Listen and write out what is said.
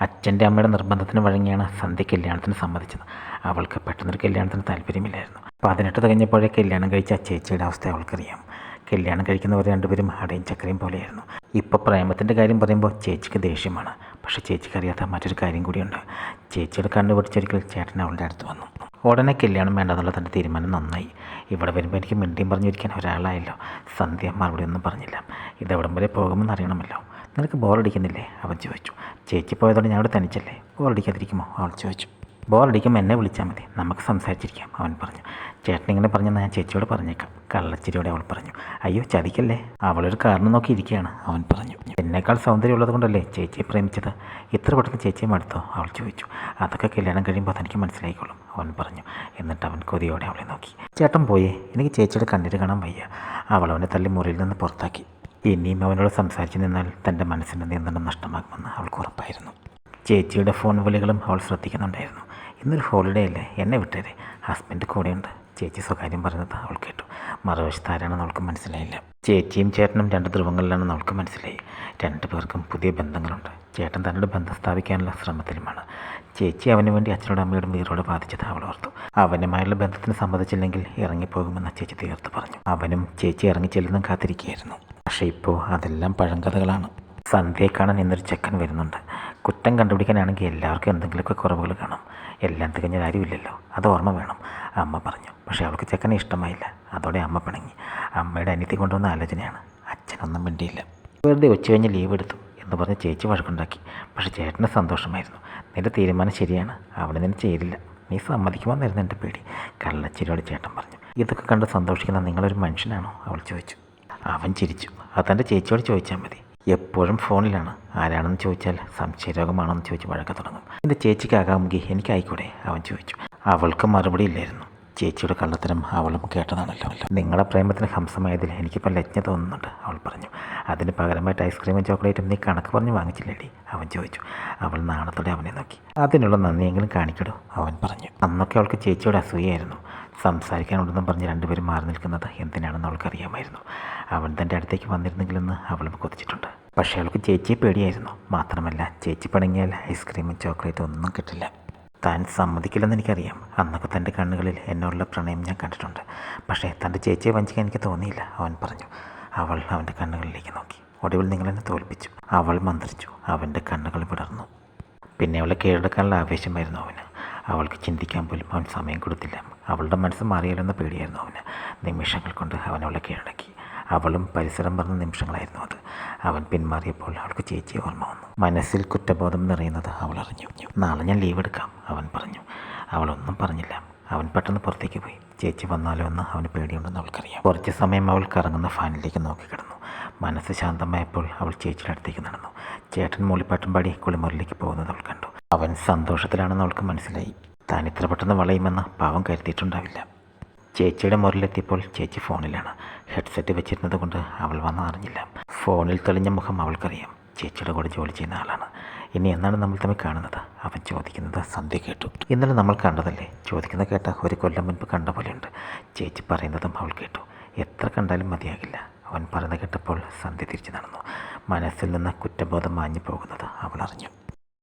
അച്ഛന്റെ അമ്മയുടെ നിർബന്ധത്തിന് വഴങ്ങിയാണ് സന്ധ്യ കല്യാണത്തിന് സമ്മതിച്ചത്. അവൾക്ക് പെട്ടെന്നൊരു കല്യാണത്തിന് താല്പര്യമില്ലായിരുന്നു. പതിനെട്ട് തികഞ്ഞപ്പോഴേ കല്യാണം കഴിച്ച ചേച്ചിയുടെ അവസ്ഥ അവൾക്കറിയാം. കല്യാണം കഴിക്കുന്നവർ രണ്ടുപേരും അടയും ചക്കരയും പോലെയായിരുന്നു. ഇപ്പോൾ പ്രേമത്തിന്റെ കാര്യം പറയുമ്പോൾ ചേച്ചിക്ക് ദേഷ്യമാണ്. പക്ഷേ ചേച്ചിക്ക് അറിയാത്ത മറ്റൊരു കാര്യം കൂടിയുണ്ട്. ചേച്ചിയുടെ കണ്ണു പിടിച്ചൊരിക്കൽ ചേട്ടൻ അവളുടെ അടുത്ത് വന്നു. ഉടനെ കല്യാണം വേണ്ടെന്നുള്ള തന്റെ തീരുമാനം നന്നായി. ഇവിടെ വരുമ്പോൾ എനിക്ക് മിണ്ടിയും പറഞ്ഞിരിക്കാൻ ഒരാളായല്ലോ. സന്ധ്യ മറുപടി ഒന്നും പറഞ്ഞില്ല. ഇതെവിടം വരെ പോകുമെന്ന് അറിയണമല്ലോ. നിനക്ക് ബോറടിക്കുന്നില്ലേ? അവൻ ചോദിച്ചു. ചേച്ചി പോയതോടെ ഞാൻ അവിടെ തനിച്ചല്ലേ? ബോറടിക്കാതിരിക്കുമോ? അവൾ ചോദിച്ചു. ബോറടിക്കുമ്പോൾ എന്നെ വിളിച്ചാൽ മതി. നമുക്ക് സംസാരിച്ചിരിക്കാം അവൻ പറഞ്ഞു. ചേട്ടൻ ഇങ്ങനെ പറഞ്ഞെന്ന് ഞാൻ ചേച്ചിയോട് പറഞ്ഞേക്കാം. കള്ളച്ചിരിയോടെ അവൾ പറഞ്ഞു. അയ്യോ ചതിക്കല്ലേ? അവളൊരു കാരണം നോക്കി ഇരിക്കുകയാണ് അവൻ പറഞ്ഞു. എന്നേക്കാൾ സൗന്ദര്യമുള്ളത് കൊണ്ടല്ലേ ചേച്ചിയെ പ്രേമിച്ചത്? ഇത്ര പെട്ടെന്ന് ചേച്ചിയെ മടുത്തോ? അവൾ ചോദിച്ചു. അതൊക്കെ കല്യാണം കഴിയുമ്പോൾ തനിക്ക് മനസ്സിലായിക്കോളും അവൻ പറഞ്ഞു. എന്നിട്ട് അവൻ കൊതിയോടെ അവളെ നോക്കി. ചേട്ടൻ പോയേ എനിക്ക് ചേച്ചിയുടെ കണ്ണീര് കാണാൻ വയ്യ. അവൾ അവനെ തള്ളി മുറിയിൽ നിന്ന് പുറത്താക്കി. ഇനിയും അവനോട് സംസാരിച്ചു നിന്നാൽ തന്റെ മനസ്സിന്റെ നിയന്ത്രണം നഷ്ടമാകുമെന്ന് അവൾക്ക് ഉറപ്പായിരുന്നു. ചേച്ചിയുടെ ഫോൺ വിളികളും അവൾ ശ്രദ്ധിക്കുന്നുണ്ടായിരുന്നു. ഇന്നൊരു ഹോളിഡേ അല്ലേ? എന്നെ വിട്ടേരെ. ഹസ്ബൻഡ് കൂടെയുണ്ട്. ചേച്ചി സ്വകാര്യം പറഞ്ഞത് അവൾ കേട്ടു. മറുവശത്ത് ആരാണെന്ന് അവൾക്ക് മനസ്സിലായില്ല. ചേച്ചിയും ചേട്ടനും രണ്ട് ധ്രുവങ്ങളിലാണെന്ന് അവൾക്ക് മനസ്സിലായി. രണ്ടു പേർക്കും പുതിയ ബന്ധങ്ങളുണ്ട്. ചേട്ടൻ തന്നോട് ബന്ധം സ്ഥാപിക്കാനുള്ള ശ്രമത്തിലുമാണ്. ചേച്ചി അവന് വേണ്ടി അച്ഛനോടും അമ്മയോടും വീറോട് ബാധിച്ചത് അവൾ ഓർത്തു. അവനുമായുള്ള ബന്ധത്തിന് സമ്മതിച്ചില്ലെങ്കിൽ ഇറങ്ങിപ്പോകുമെന്ന് ചേച്ചി തീർത്ത് പറഞ്ഞു. അവനും ചേച്ചി ഇറങ്ങിച്ചെല്ലുന്നതും കാത്തിരിക്കുകയായിരുന്നു. പക്ഷേ ഇപ്പോൾ അതെല്ലാം പഴങ്കഥകളാണ്. സന്ധ്യയെ കാണാൻ ഇന്നൊരു ചെക്കൻ വരുന്നുണ്ട്. കുറ്റം കണ്ടുപിടിക്കാനാണെങ്കിൽ എല്ലാവർക്കും എന്തെങ്കിലുമൊക്കെ കുറവുകൾ കാണും. എല്ലാം തികഞ്ഞ കാര്യമില്ലല്ലോ. അത് ഓർമ്മ വേണം. അമ്മ പറഞ്ഞു. പക്ഷേ അവൾക്ക് ചെക്കനെ ഇഷ്ടമായില്ല. അതോടെ അമ്മ പിണങ്ങി. അമ്മയുടെ അനിയത്തി കൊണ്ടുവന്ന ആലോചനയാണ്. അച്ഛനൊന്നും മിണ്ടിയില്ല. വെറുതെ ഉച്ച കഴിഞ്ഞ് ലീവ് എടുത്തു എന്ന് പറഞ്ഞ് ചേച്ചി വഴക്കുണ്ടാക്കി. പക്ഷേ ചേട്ടന് സന്തോഷമായിരുന്നു. നിന്റെ തീരുമാനം ശരിയാണ്. അവിടെ നിന്ന് ചെയ്തില്ല. നീ സമ്മതിക്കുമെന്നായിരുന്നു എന്റെ പേടി. കള്ളച്ചിരിയോട് ചേട്ടൻ പറഞ്ഞു. ഇതൊക്കെ കണ്ട് സന്തോഷിക്കുന്ന നിങ്ങളൊരു മനുഷ്യനാണോ? അവൾ ചോദിച്ചു. അവൻ ചിരിച്ചു. അത് തന്റെ ചേച്ചിയോട് ചോദിച്ചാൽ മതി. എപ്പോഴും ഫോണിലാണ്. ആരാണെന്ന് ചോദിച്ചാൽ സംശയരോഗമാണെന്ന് ചോദിച്ച് വഴക്ക തുടങ്ങും. എന്റെ ചേച്ചിക്കാകാമെങ്കിൽ എനിക്കായിക്കൂടെ? അവൻ ചോദിച്ചു. അവൾക്ക് മറുപടി ഇല്ലായിരുന്നു. ചേച്ചിയുടെ കള്ളത്തരം അവളും കേട്ടതാണല്ലോ. നിങ്ങളുടെ പ്രേമത്തിന് ഹംസമായതിൽ എനിക്കിപ്പോൾ ലജ്ഞ തോന്നുന്നുണ്ട് അവൾ പറഞ്ഞു. അതിന് പകരമായിട്ട് ഐസ്ക്രീമും ചോക്ലേറ്റും നീ കണക്ക് പറഞ്ഞ് വാങ്ങിച്ചില്ലേടി? അവൻ ചോദിച്ചു. അവൾ നാണത്തോടെ അവനെ നോക്കി. അതിനുള്ള നന്ദിയെങ്കിലും കാണിക്കടോ? അവൻ പറഞ്ഞു. അന്നൊക്കെ അവൾക്ക് ചേച്ചിയുടെ അസൂയായിരുന്നു സംസാരിക്കാനുണ്ടെന്നും പറഞ്ഞ് രണ്ടുപേരും മാറി നിൽക്കുന്നത് എന്തിനാണെന്ന് അവൾക്കറിയാമായിരുന്നു. അവൻ തന്റെ അടുത്തേക്ക് വന്നിരുന്നെങ്കിലെന്ന് അവളും കൊതിച്ചിട്ടുണ്ട്. പക്ഷേ അവൾക്ക് ചേച്ചിയെ പേടിയായിരുന്നു. മാത്രമല്ല ചേച്ചി പണങ്ങിയാൽ ഐസ്ക്രീമും ചോക്ലേറ്റും ഒന്നും കിട്ടില്ല. താൻ സമ്മതിക്കില്ലെന്ന് എനിക്കറിയാം. അന്നൊക്കെ തന്റെ കണ്ണുകളിൽ എന്നോടുള്ള പ്രണയം ഞാൻ കണ്ടിട്ടുണ്ട്. പക്ഷേ തന്റെ ചേച്ചിയെ വഞ്ചിക്കാൻ എനിക്ക് തോന്നിയില്ല അവൻ പറഞ്ഞു. അവൾ അവന്റെ കണ്ണുകളിലേക്ക് നോക്കി. ഒടുവിൽ നിങ്ങളെന്നെ തോൽപ്പിച്ചു. അവൾ മന്ത്രിച്ചു. അവന്റെ കണ്ണുകൾ വിടർന്നു. പിന്നെ അവളെ കീഴടക്കാനുള്ള ആവേശമായിരുന്നു അവന്. അവൾക്ക് ചിന്തിക്കാൻ പോലും അവൻ സമയം കൊടുത്തില്ല. അവളുടെ മനസ്സ് മാറിയാലെന്ന പേടിയായിരുന്നു അവന്. നിമിഷങ്ങൾ കൊണ്ട് അവൻ അവളെ കീഴടക്കി. അവളും പരിസരം പറഞ്ഞ നിമിഷങ്ങളായിരുന്നു അത്. അവൻ പിന്മാറിയപ്പോൾ അവൾക്ക് ചേച്ചി ഓർമ്മ വന്നു. മനസ്സിൽ കുറ്റബോധം നിറയുന്നത് അവൾ അറിഞ്ഞു. നാളെ ഞാൻ ലീവ് എടുക്കാം അവൻ പറഞ്ഞു. അവളൊന്നും പറഞ്ഞില്ല. അവൻ പെട്ടെന്ന് പുറത്തേക്ക് പോയി. ചേച്ചി വന്നാലോ എന്ന് അവന് പേടിയുണ്ടെന്ന് അവൾക്കറിയാം. കുറച്ച് സമയം അവൾ കറങ്ങുന്ന ഫാനിലേക്ക് നോക്കി കിടന്നു മനസ്സ് ശാന്തമായപ്പോൾ അവൾ ചേച്ചിയുടെ അടുത്തേക്ക് നടന്നു. ചേട്ടൻ മൂളിപ്പാട്ടും പാടി കുളിമുറിലേക്ക് പോകുന്നത് അവൾ കണ്ടു. അവൻ സന്തോഷത്തിലാണെന്ന് അവൾക്ക് മനസ്സിലായി. താൻ ഇത്ര പെട്ടെന്ന് വളയുമെന്ന് പാവം കരുതിയിട്ടുണ്ടാവില്ല. ചേച്ചിയുടെ മുറിലെത്തിയപ്പോൾ ചേച്ചി ഫോണിലാണ്. ഹെഡ്സെറ്റ് വെച്ചിരുന്നത് കൊണ്ട് അവൾ വന്നറിഞ്ഞില്ല ഫോണിൽ തെളിഞ്ഞ മുഖം അവൾക്കറിയാം. ചേച്ചിയുടെ കൂടെ ജോലി ചെയ്യുന്ന ആളാണ്. ഇനി എന്നാണ് നമ്മൾ തമ്മിൽ കാണുന്നത്? അവൻ ചോദിക്കുന്നത് സന്ധ്യ കേട്ടു. ഇന്നലെ നമ്മൾ കണ്ടതല്ലേ? ചോദിക്കുന്നത് കേട്ട ഒരു കൊല്ലം മുൻപ് കണ്ട പോലെയുണ്ട്. ചേച്ചി പറയുന്നതും അവൾ കേട്ടു. എത്ര കണ്ടാലും മതിയാകില്ല. അവൻ പറയുന്നത് കേട്ടപ്പോൾ സന്ധ്യ തിരിച്ചു നടന്നു. മനസ്സിൽ നിന്ന് കുറ്റബോധം മാഞ്ഞു പോകുന്നത് അവൾ അറിഞ്ഞു.